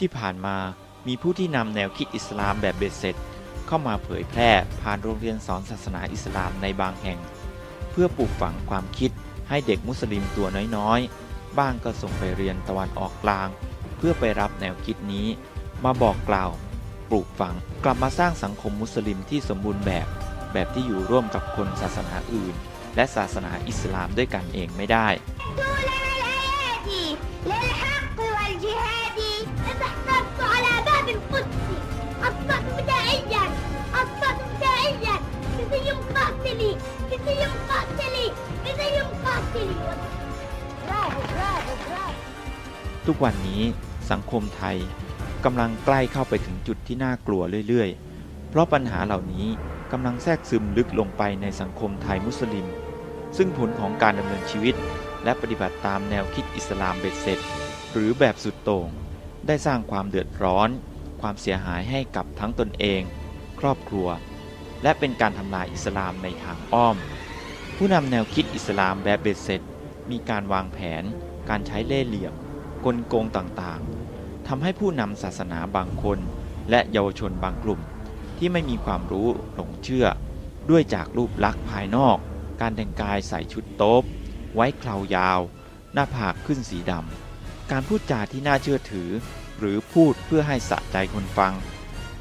ที่ผ่านมามีผู้ที่นำแนวคิดอิสลามแบบเบ็ดเสร็จ เข้ามาเผยแพร่ผ่านโรงเรียนสอนศาสนาอิสลามในบางแห่ง เพื่อปลูกฝังความคิดให้เด็กมุสลิมตัวน้อยๆ บ้างก็ส่งไปเรียนตะวันออกกลาง เพื่อไปรับแนวคิดนี้ มาบอกกล่าว ปลูกฝังกลับมาสร้างสังคมมุสลิมที่สมบูรณ์แบบ แบบที่อยู่ร่วมกับคนศาสนาอื่น และศาสนาอิสลามด้วยกันเองไม่ได้ Это я пацали! Это я пацали! ทุกวันนี้สังคมไทยกำลังใกล้เข้าไปถึงจุดที่น่ากลัวเรื่อยๆ เพราะปัญหาเหล่านี้กำลังแทรกซึมลึกลงไปในสังคมไทยมุสลิม ซึ่งผลของการดำเนินชีวิต และปฏิบัติตามแนวคิดอิสลามเบ็ดเสร็จ หรือแบบสุดโต่ง ได้สร้างความเดือดร้อน ความเสียหายให้กับทั้งตนเอง ครอบครัว และเป็นการทำลายอิสลามในทางอ้อม ผู้นำแนวคิดอิสลามแบบเบ็ดเสร็จ มีการวางแผน การใช้เล่ห์เหลี่ยม กลโกงต่างๆทำให้ผู้นำศาสนาบางคน และเยาวชนบางกลุ่ม ที่ไม่มีความรู้หลงเชื่อ ด้วยจากรูปลักษณ์ภายนอก การแต่งกายใส่ชุดโต๊บ ไว้เครายาว หน้าผากขึ้นสีดำการพูดจาที่น่าเชื่อถือ หรือพูดเพื่อให้สะใจคนฟัง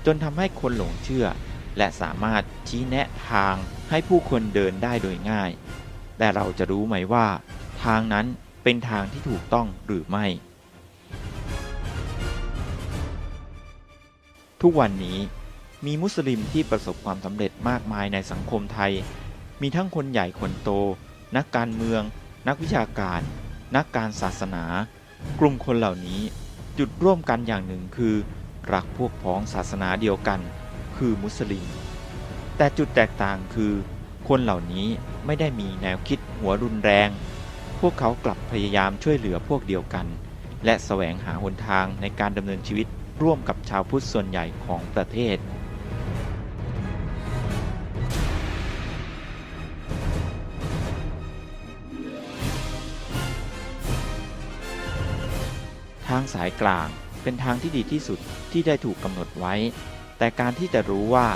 จนทำให้คนหลงเชื่อ และสามารถชี้แนะทางให้ผู้คนเดินได้โดยง่าย แต่เราจะรู้ไหมว่า ทางนั้นเป็นทางที่ถูกต้องหรือไม่ ทุกวันนี้มีมุสลิมที่ประสบความสำเร็จมากมายในสังคมไทย มีทั้งคนใหญ่คนโต นักการเมือง นักวิชาการ นักการศาสนา กลุ่มคนเหล่านี้จุดร่วมกันอย่างหนึ่งคือ รักพวกพ้องศาสนาเดียวกัน คือมุสลิม แต่จุดแตกต่างคือคนเหล่านี้ไม่ได้มีแนวคิดหัวรุนแรง พวกเขากลับพยายามช่วยเหลือพวกเดียวกัน และแสวงหาหนทางในการดำเนินชีวิตร่วมกับชาวพุทธส่วนใหญ่ของประเทศ ทางสายกลางเป็นทางที่ดีที่สุดที่ได้ถูกกำหนดไว้ แต่การที่จะรู้ว่า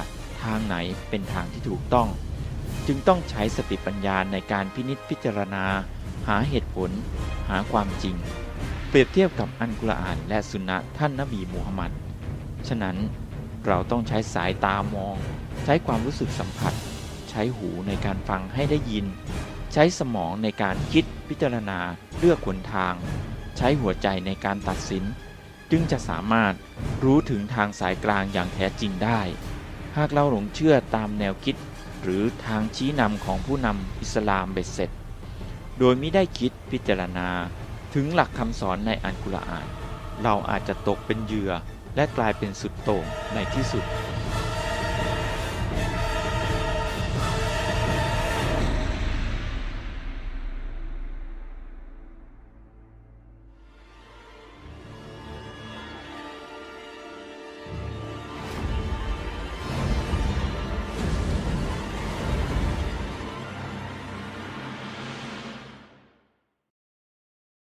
ทางไหนเป็นทางที่ถูกต้อง จึงต้องใช้สติปัญญาในการพินิจพิจารณา หาเหตุผล หาความจริง เปรียบเทียบกับอันกุรอานและสุนนะท่านนบีมูฮัมมัดฉะนั้นเราต้องใช้สายตามอง ใช้ความรู้สึกสัมผัส ใช้หูในการฟังให้ได้ยิน ใช้สมองในการคิดพิจารณาเลือกหนทาง ใช้หัวใจในการตัดสิน จึงจะสามารถรู้ถึงทางสายกลางอย่างแท้จริงได้ หากเราหลงเชื่อตามแนวคิด หรือทางชี้นำของผู้นำอิสลามเบ็ดเสร็จ โดยไม่ได้คิดพิจารณาถึงหลักคำสอนในอันกุรอาน เราอาจจะตกเป็นเหยื่อและกลายเป็นสุดโต่งในที่สุด